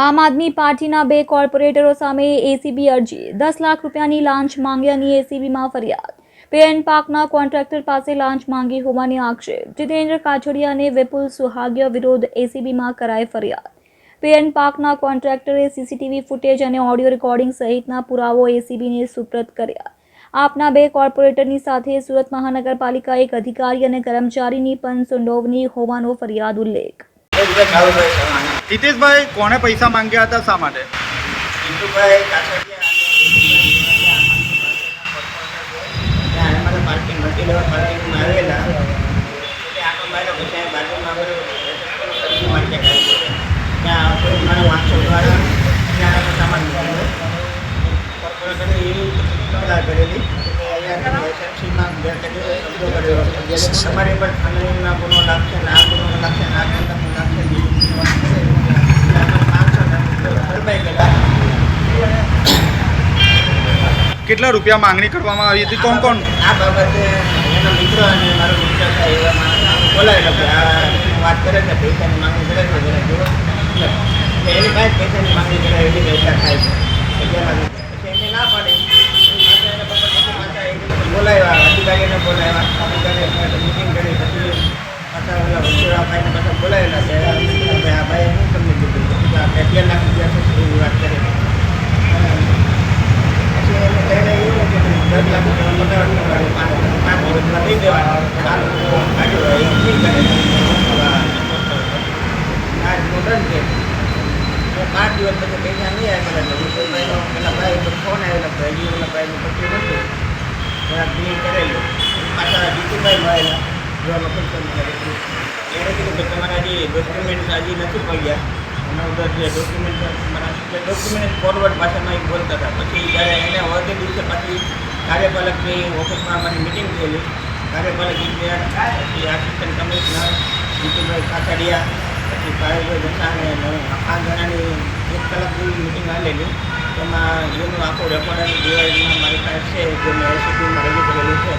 આમ આદમી પાર્ટીના બે કોર્પોરેટરો સામે એસીબી અરજી. દસ લાખ રૂપિયાની લાંચ માંગ્યાની એસીબીમાં ફરિયાદ. પેએન પાર્કના કોન્ટ્રાક્ટર પાસે લાંચ માંગી હોવાની આક્ષેપ. જીતેન્દ્ર કાછડિયા અને વિપુલ સુહાગ્ય વિરુદ્ધ એસીબીમાં કરાઈ ફરિયાદ. પેએન પાર્કના કોન્ટ્રાક્ટરે સીસીટીવી ફૂટેજ અને ઓડિયો રેકોર્ડિંગ સહિતના પુરાવો એસીબીને સુપ્રત કર્યા. આપના બે કોર્પોરેટરની સાથે સુરત મહાનગરપાલિકા એક અધિકારી અને કર્મચારીની પણ સંડોવણી હોવાનો ફરિયાદ ઉલ્લેખ. કાળુભાઈ કોણે પૈસા માંગ્યા હતા? શા માટે? હિન્દુભાઈ પાર્કિંગ મલ્ટી લેવલ પાર્કિંગમાં આવેલા. એટલે આખો મારે પછી બાજુમાં અમારું માર્કેટ આવ્યું ત્યાં કોઈ મારો વાંચો દ્વારા ત્યાં સામાન કોર્પોરેટરે કરેલી. તમારી લાગશે ને ગુનો લાગશે ને આ કંદકનો લાગશે ને એટલે અમે પાંચસો ભરપાઈ કર્યા કેટલા રૂપિયા માંગણી કરવામાં આવી હતી? કોણ કોણ? આ બાબતે એનો મિત્ર અને મારો મિત્ર એવા બોલાવેલો કે વાત કરે છે, પૈસાની માંગણી કરે છે એની પાસે પૈસાની માંગણી એવી પૈસા થાય છે. ના પાડે. બોલાવ્યા, અધિકારીને બોલાવ્યા. અધિકારી મિટિંગ કરી પછી પાછા ઓલા વચોરા ભાઈને પાછા બોલાવેલા કે ભાઈ આ ભાઈ હું તમને કીધું પછી આ અગિયાર લાખ રૂપિયા છે એવી વાત કરે પછી એને કહીને એવું કે દસ લાખ રૂપિયા પગાર કરવાનો, પાંચ પાંચ વર્ષમાં દઈ દેવાના. આ લોકો કાઢ્યો હોય એ નહીં કરે. આ રીતનું દંડ છે. તો પાંચ દિવસ પછી પૈસા નહીં વિપુલભાઈનો પેલા ભાઈ તો ફોન આવેલો હજી ભાઈનું થોડાક ક્લિયર કરેલું પાછા જીતુભાઈ મળેલા જોવા મફત એણે કીધું કે તમારા હજી ડોક્યુમેન્ટ હજી નથી પડ્યા એના ઉધર જે ડોક્યુમેન્ટ તમારા ડોક્યુમેન્ટ ફોરવર્ડ ભાષામાં એ બોલતા હતા પછી જ્યારે એને વધે દિવસે પાછી કાર્યપાલકની ઓફિસમાં અમારી મિટિંગ થયેલી કાર્યપાલક થાય પછી આસિસ્ટન્ટ કમિશનર જીતુભાઈ કાકડિયા પછી ભાઈભાઈ દસાને પાંચ જણાની એક કલાક જેવી મિટિંગ આવેલી તેમાં એનું આખું રેકોર્ડ અને ડિવાઇડમાં મારી પાસે છે, જે મેં એસીપીમાં રજૂ કરેલું છે.